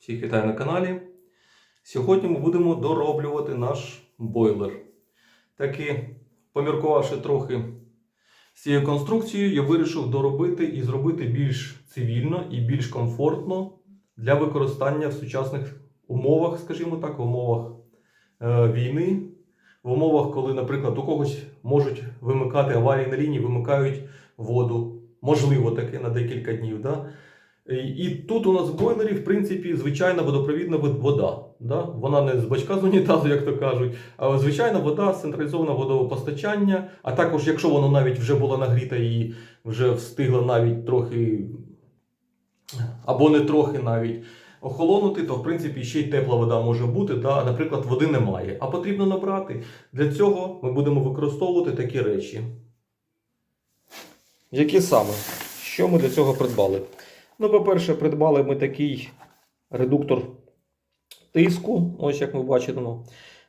Всіх вітаю на каналі. Сьогодні ми будемо дороблювати наш бойлер. Таки, поміркувавши трохи з цією конструкцією, я вирішив доробити і зробити більш цивільно і більш комфортно для використання в сучасних умовах, скажімо так, в умовах е, війни, в умовах, коли, наприклад, у когось можуть вимикати аварії на лінії, вимикають воду. Можливо, таке на декілька днів. Да? І- І тут у нас в бойлері, в принципі, звичайна водопровідна вода. Да? Вона не з бачка з унітазу, як то кажуть, а звичайна вода, централізоване водопостачання. А також, якщо воно навіть вже було нагріта і вже встигла навіть трохи, або не трохи навіть охолонути, то в принципі ще й тепла вода може бути. Да? Наприклад, води немає. А потрібно набрати. Для цього ми будемо використовувати такі речі. Які саме? Що ми для цього придбали? Ну, по-перше, придбали ми такий редуктор тиску. Ось як ми бачимо.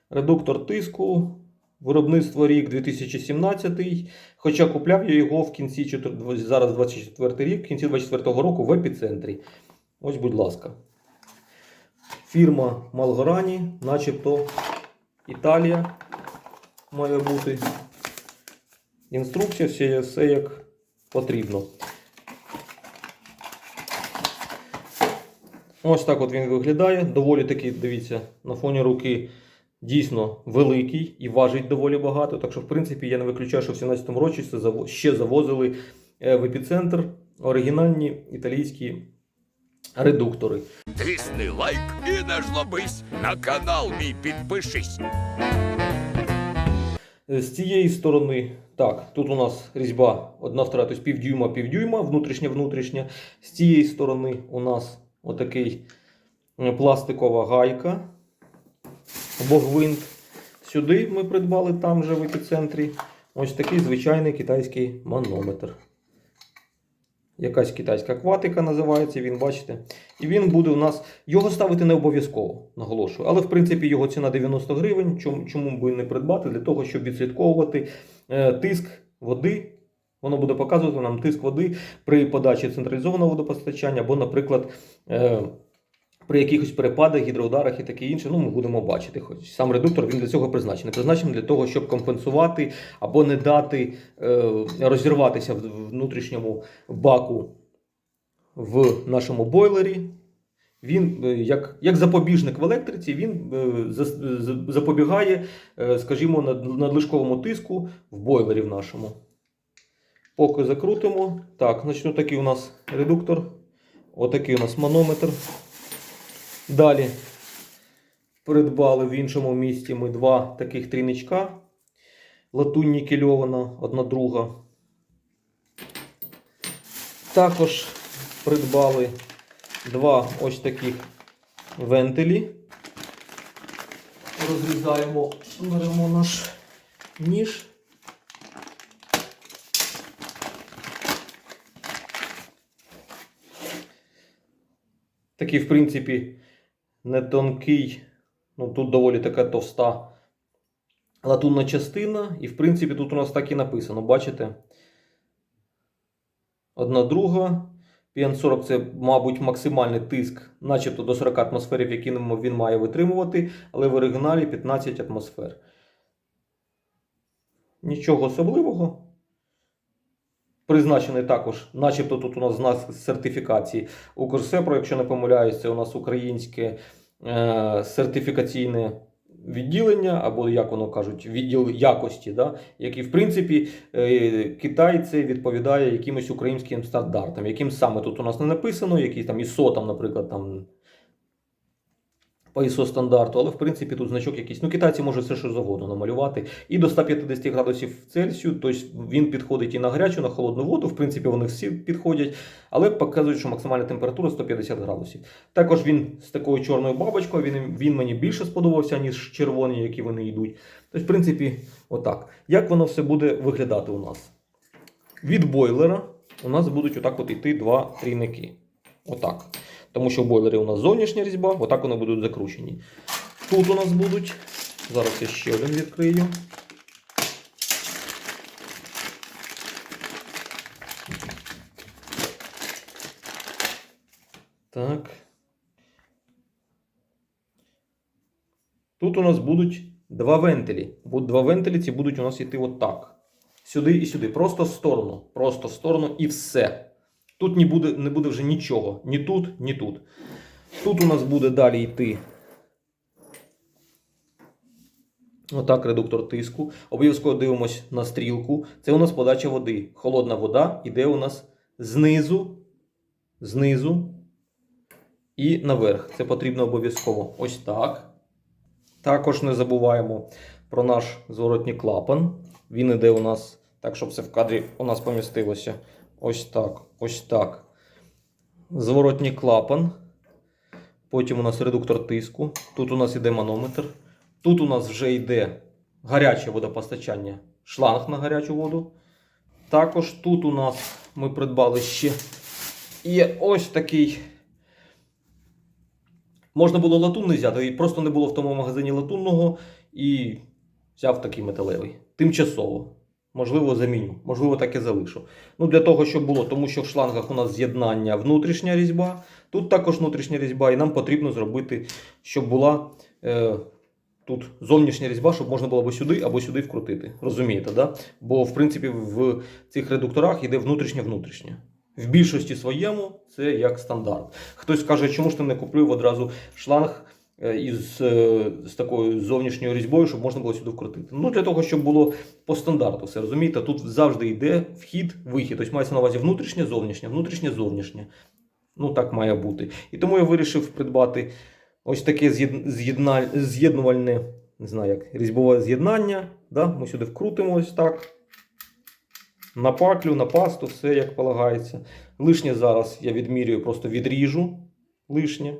Редуктор тиску. Виробництво рік 2017. Хоча купляв я його в кінці зараз 24 рік, в кінці 24 року в епіцентрі. Ось, будь ласка. Фірма Малгорані, начебто Італія має бути. Інструкція, все, все як потрібно. Ось так от він виглядає. Доволі таки, дивіться, на фоні руки дійсно великий і важить доволі багато. Так що, в принципі, я не виключаю, що в 17-му році ще завозили е, в епіцентр оригінальні італійські редуктори. Тисни лайк і не жлобись. На канал мій підпишись. Е, З цієї сторони, так, тут у нас різьба одна втора, тобто півдюйма, півдюйма, внутрішня, внутрішня. З цієї сторони у нас отакий е, пластикова гайка або гвинт. Сюди ми придбали там же в епіцентрі. Ось такий звичайний китайський манометр. Якась китайська кватика називається, він бачите. І він буде у нас. Його ставити не обов'язково, наголошую. Але в принципі його ціна 90 гривень. Чому, чому би не придбати? Для того, щоб відслідковувати е, тиск води. Воно буде показувати нам тиск води при подачі централізованого водопостачання, або, наприклад, е, при якихось перепадах, гідроударах і таке інше. Ну, ми будемо бачити. Хоч сам редуктор він для цього призначений. Призначений для того, щоб компенсувати або не дати е, розірватися в внутрішньому баку в нашому бойлері. Він е, як, як запобіжник в електриці, він запобігає, скажімо, над- надлишковому тиску в бойлері в нашому. Поки закрутимо. Так, значить, ну, такий у нас редуктор. Отакий у нас манометр. Далі придбали в іншому місті ми два таких трійничка. Латунь нікельована, одна друга. Також придбали два ось таких вентилі. Розрізаємо, беремо наш ніж. Такий, в принципі, не тонкий, ну тут доволі така товста латунна частина. І, в принципі, тут у нас так і написано, бачите? Одна друга. PN40 це, мабуть, максимальний тиск, начебто до 40 атмосфер, який він має витримувати, але в оригіналі 15 атмосфер. Нічого особливого. Призначений також, начебто тут у нас знак сертифікації Укрсепро, якщо не помиляюсь, це у нас українське е, сертифікаційне відділення, або як воно кажуть, відділ якості, да? який, в принципі, е, Китай це відповідає якимось українським стандартам, яким саме тут у нас не написано, який там ISO, там, наприклад, там. По ISO стандарту, але в принципі тут значок якийсь. Ну, китайці можуть все що завгодно намалювати. І до 150 градусів Цельсію, тобто він підходить і на гарячу, на холодну воду. В принципі, вони всі підходять, але показують, що максимальна температура 150 градусів. Також він з такою чорною бабочкою, він, він мені більше сподобався, ніж червоні, які вони йдуть. Тобто, в принципі, отак. Як воно все буде виглядати у нас? Від бойлера у нас будуть отак от йти два трійники. Отак. Тому що в бойлері у нас зовнішня різьба, отак вони будуть закручені. Тут у нас будуть. Зараз я ще один відкрию. Так. Тут у нас будуть два вентилі. Будуть два вентилі, ці будуть у нас йти отак. Сюди і сюди. Просто в сторону. Просто в сторону і все. Тут не буде, не буде вже нічого. Ні тут, ні тут. Тут у нас буде далі йти. Отак, редуктор тиску. Обов'язково дивимось на стрілку. Це у нас подача води. Холодна вода йде у нас знизу, знизу і наверх. Це потрібно обов'язково. Ось так. Також не забуваємо про наш зворотній клапан. Він іде у нас так, щоб все в кадрі у нас помістилося. Ось так, ось так. Зворотній клапан. Потім у нас редуктор тиску. Тут у нас іде манометр. Тут у нас вже йде гаряче водопостачання, шланг на гарячу воду. Також тут у нас ми придбали ще є ось такий. Можна було латунний взяти, і просто не було в тому магазині латунного і взяв такий металевий. Тимчасово. Можливо, заміню, можливо, так і залишу. Ну, для того, щоб було, тому що в шлангах у нас з'єднання внутрішня різьба, тут також внутрішня різьба, і нам потрібно зробити, щоб була е, тут зовнішня різьба, щоб можна було або сюди, або сюди вкрутити. Розумієте, да? Бо, в принципі, в цих редукторах йде внутрішня-внутрішня. В більшості своєму це як стандарт. Хтось каже, чому ж ти не купив одразу шланг із е, з такою зовнішньою різьбою, щоб можна було сюди вкрутити. Ну, для того, щоб було по стандарту, все розумієте, тут завжди йде вхід, вихід. Тобто мається на увазі внутрішнє, зовнішнє, внутрішнє, зовнішнє. Ну, так має бути. І тому я вирішив придбати ось таке з'єднувальне, не знаю як, різьбове з'єднання. Да? Ми сюди вкрутимо ось так. На паклю, на пасту, все як полагається. Лишнє зараз я відмірюю, просто відріжу лишнє.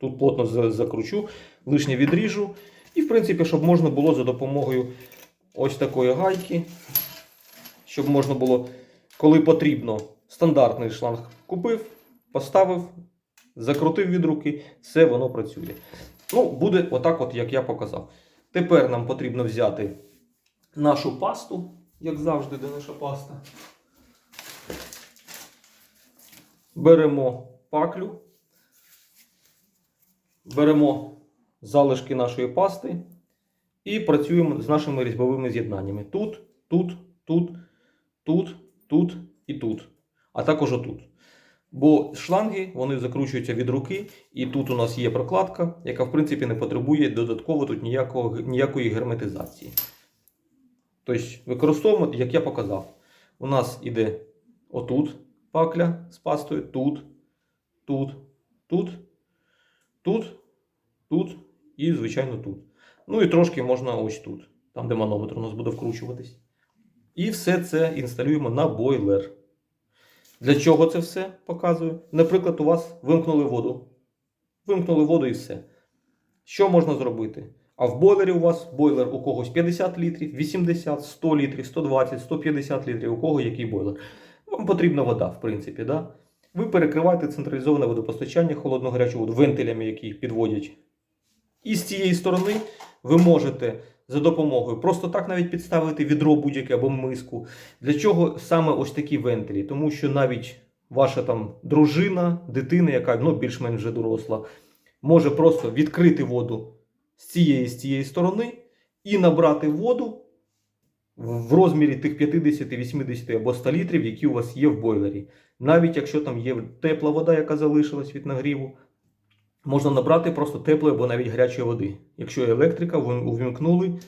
Тут плотно закручу, лишнє відріжу. І, в принципі, щоб можна було за допомогою ось такої гайки, щоб можна було, коли потрібно, стандартний шланг купив, поставив, закрутив від руки, все воно працює. Ну, буде отак, от, як я показав. Тепер нам потрібно взяти нашу пасту, як завжди, де наша паста. Беремо паклю, беремо залишки нашої пасти і працюємо з нашими різьбовими з'єднаннями. Тут, тут, тут, тут, тут і тут. А також отут. Бо шланги вони закручуються від руки, і тут у нас є прокладка, яка в принципі не потребує додатково тут ніякого, ніякої герметизації. Тобто використовуємо, як я показав. У нас іде отут пакля з пастою, тут, тут, тут, тут, тут і, звичайно, тут. Ну і трошки можна ось тут, там, де манометр у нас буде вкручуватись. І все це інсталюємо на бойлер. Для чого це все показую? Наприклад, у вас вимкнули воду. Вимкнули воду і все. Що можна зробити? А в бойлері у вас бойлер у когось 50 літрів, 80, 100 літрів, 120, 150 літрів, у кого який бойлер. Вам потрібна вода, в принципі. Да? Ви перекриваєте централізоване водопостачання холодну гарячу воду вентилями, які підводять. І з цієї сторони ви можете за допомогою просто так навіть підставити відро будь-яке або миску. Для чого саме ось такі вентилі? Тому що навіть ваша там дружина, дитина, яка ну, більш-менш вже доросла, може просто відкрити воду з цієї з цієї сторони і набрати воду в розмірі тих 50, 80 або 100 літрів, які у вас є в бойлері. Навіть якщо там є тепла вода, яка залишилась від нагріву, можна набрати просто теплої або навіть гарячої води. Якщо є електрика, ви увімкнули,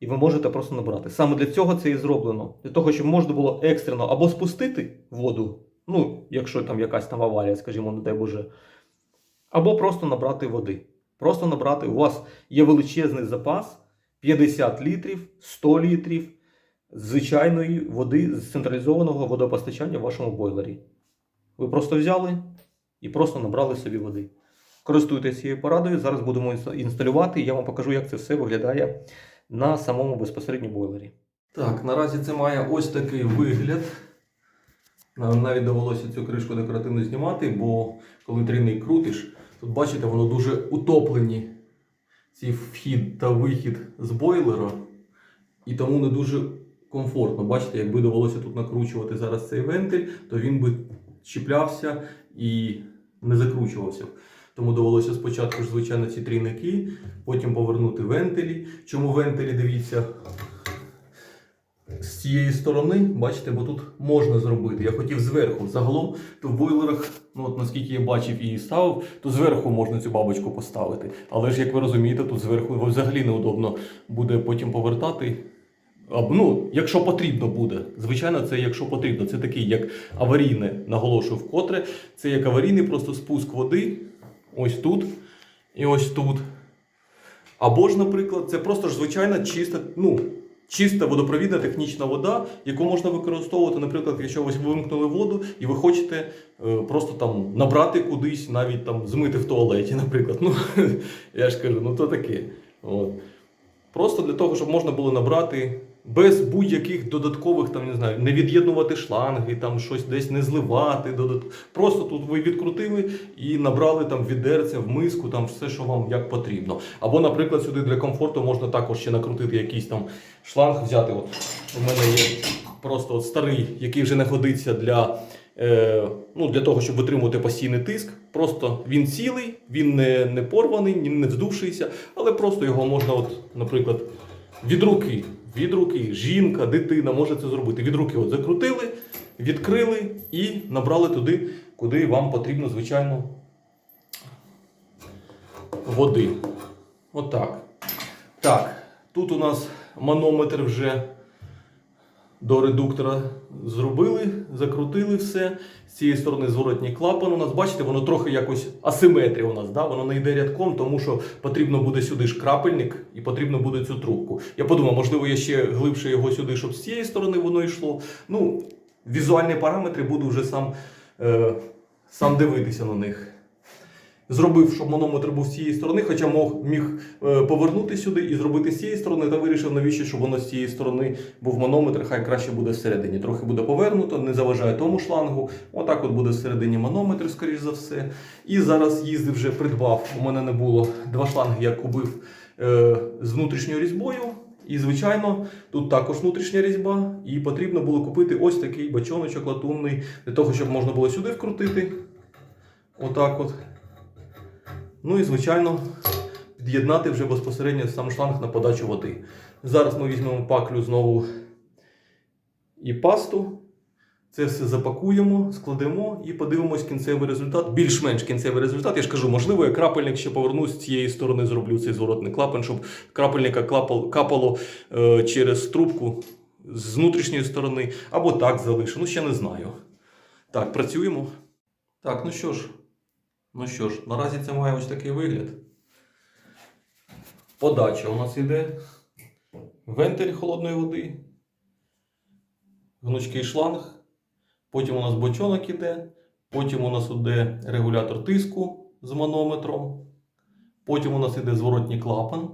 і ви можете просто набрати. Саме для цього це і зроблено. Для того, щоб можна було екстрено або спустити воду, ну, якщо там якась там аварія, скажімо, не дай Боже, або просто набрати води. Просто набрати. У вас є величезний запас 50 літрів, 100 літрів звичайної води з централізованого водопостачання в вашому бойлері. Ви просто взяли і просто набрали собі води. Користуйтесь цією порадою. Зараз будемо інсталювати, і я вам покажу, як це все виглядає на самому безпосередньо бойлері. Так, наразі це має ось такий вигляд. Нам навіть довелося цю кришку декоративно знімати, бо коли трійний крутиш, тут бачите, воно дуже утоплені. Ці вхід та вихід з бойлера. І тому не дуже комфортно. Бачите, якби довелося тут накручувати зараз цей вентиль, то він би чіплявся і не закручувався. Тому довелося спочатку ж, звичайно, ці трійники, потім повернути вентилі. Чому вентилі, дивіться, з цієї сторони, бачите, бо тут можна зробити. Я хотів зверху. Загалом, то в бойлерах, ну от наскільки я бачив і ставив, то зверху можна цю бабочку поставити. Але ж, як ви розумієте, тут зверху взагалі неудобно буде потім повертати. Ну, якщо потрібно буде. Звичайно, це якщо потрібно. Це такий, як аварійне, наголошую вкотре. Це як аварійний просто спуск води. Ось тут і ось тут. Або ж, наприклад, це просто ж звичайна чиста, ну, чиста водопровідна технічна вода, яку можна використовувати, наприклад, якщо ви вимкнули воду і ви хочете е, просто там набрати кудись, навіть там змити в туалеті, наприклад. Ну, я ж кажу, ну то таке. От. Просто для того, щоб можна було набрати без будь-яких додаткових, там, не знаю, не від'єднувати шланги, там щось десь не зливати. Додат... Просто тут ви відкрутили і набрали там відерця, в миску, там все, що вам як потрібно. Або, наприклад, сюди для комфорту можна також ще накрутити якийсь там шланг, взяти. От у мене є просто от старий, який вже не годиться для. Е, ну, для того, щоб витримувати постійний тиск. Просто він цілий, він не, не порваний, не вздувшийся, але просто його можна, от, наприклад, від руки, від руки, жінка, дитина може це зробити. Від руки от закрутили, відкрили і набрали туди, куди вам потрібно, звичайно, води. Отак. Так, тут у нас манометр вже до редуктора зробили, закрутили все. З цієї сторони зворотній клапан у нас, бачите, воно трохи якось асиметрія у нас, да? воно не йде рядком, тому що потрібно буде сюди ж крапельник і потрібно буде цю трубку. Я подумав, можливо, я ще глибше його сюди, щоб з цієї сторони воно йшло. Ну, візуальні параметри буду вже сам, е, сам дивитися на них. Зробив, щоб манометр був з цієї сторони, хоча мог, міг е, повернути сюди і зробити з цієї сторони, та вирішив, навіщо, щоб воно з цієї сторони був манометр, хай краще буде всередині. Трохи буде повернуто, не заважає тому шлангу. Отак от буде всередині манометр, скоріш за все. І зараз їздив вже придбав. У мене не було два шланги, я купив е, з внутрішньою різьбою. І, звичайно, тут також внутрішня різьба, і потрібно було купити ось такий бачоночок латунний, для того, щоб можна було сюди вкрутити. Отак от. Ну і, звичайно, під'єднати вже безпосередньо сам шланг на подачу води. Зараз ми візьмемо паклю знову і пасту. Це все запакуємо, складемо і подивимось кінцевий результат. Більш-менш кінцевий результат. Я ж кажу, можливо, я крапельник ще повернусь з цієї сторони, зроблю цей зворотний клапан, щоб крапельника капало е, через трубку з внутрішньої сторони, або так залишу. Ну, ще не знаю. Так, працюємо. Так, ну що ж, Ну що ж, наразі це має ось такий вигляд. Подача у нас йде. Вентиль холодної води. Гнучкий шланг. Потім у нас бочонок іде. Потім у нас іде регулятор тиску з манометром. Потім у нас іде зворотній клапан.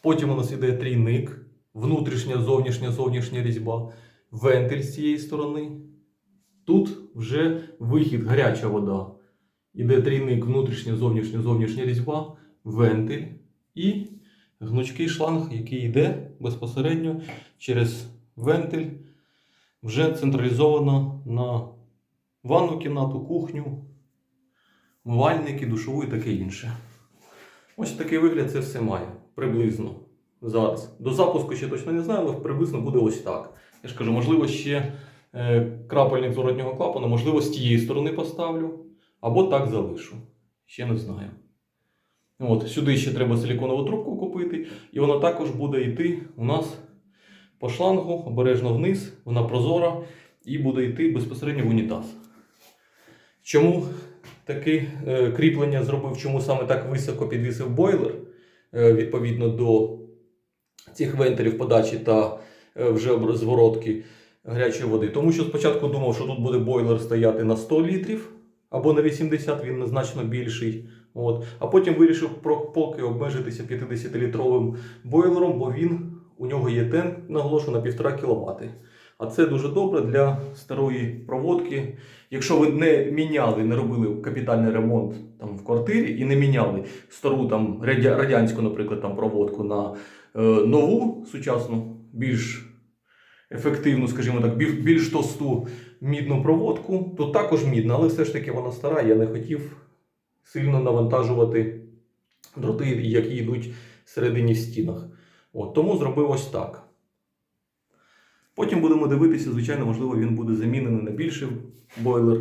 Потім у нас іде трійник. Внутрішня, зовнішня, зовнішня різьба. Вентиль з цієї сторони. Тут вже вихід, гаряча вода. Іде трійник внутрішня, зовнішня, зовнішня різьба, вентиль і гнучкий шланг, який йде безпосередньо через вентиль, вже централізовано на ванну кімнату, кухню, мивальники, душову і таке інше. Ось такий вигляд це все має приблизно зараз. До запуску ще точно не знаю, але приблизно буде ось так. Я ж кажу, можливо, ще е, крапельник зворотнього клапану, можливо, з тієї сторони поставлю. Або так залишу. Ще не знаю. От, сюди ще треба силіконову трубку купити, і вона також буде йти у нас по шлангу обережно вниз, вона прозора, і буде йти безпосередньо в унітаз. Чому таке е, кріплення зробив, чому саме так високо підвісив бойлер е, відповідно до цих вентилів подачі та е, вже зворотки гарячої води? Тому що спочатку думав, що тут буде бойлер стояти на 100 літрів або на 80 він значно більший. От. А потім вирішив поки обмежитися 50-літровим бойлером, бо він у нього є тен, наголошую, на 1,5 кВт. А це дуже добре для старої проводки. Якщо ви не міняли, не робили капітальний ремонт там в квартирі і не міняли стару там радянську, наприклад, там проводку на е, нову сучасну, більш ефективну, скажімо так, більш товсту мідну проводку. Тут також мідна, але все ж таки вона стара. Я не хотів сильно навантажувати дроти, які йдуть всередині в стінах. От, тому зробив ось так. Потім будемо дивитися, звичайно, можливо, він буде замінений на більший бойлер.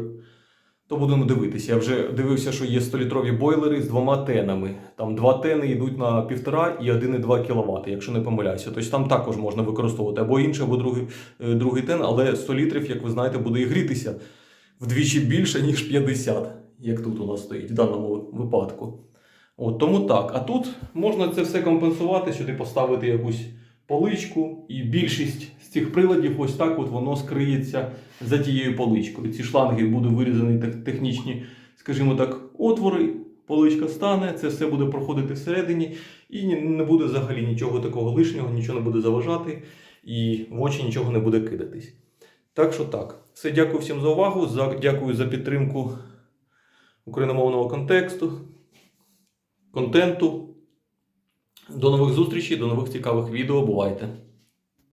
То будемо дивитися. Я вже дивився, що є 100-літрові бойлери з двома тенами. Там два тени йдуть на 1,5 і 1,2 кВт, якщо не помиляюся. Тобто там також можна використовувати або інший, або другий, е, другий тен, але 100 літрів, як ви знаєте, буде і грітися вдвічі більше, ніж 50, як тут у нас стоїть в даному випадку. От, тому так. А тут можна це все компенсувати, сюди поставити якусь поличку, і більшість з цих приладів ось так от воно скриється за тією поличкою. Ці шланги будуть вирізані технічні, скажімо так, отвори. Поличка стане, це все буде проходити всередині, і не буде взагалі нічого такого лишнього, нічого не буде заважати, і в очі нічого не буде кидатись. Так що так. Все, дякую всім за увагу. За, дякую за підтримку україномовного контексту, контенту. До нових зустрічей, до нових цікавих відео. Бувайте!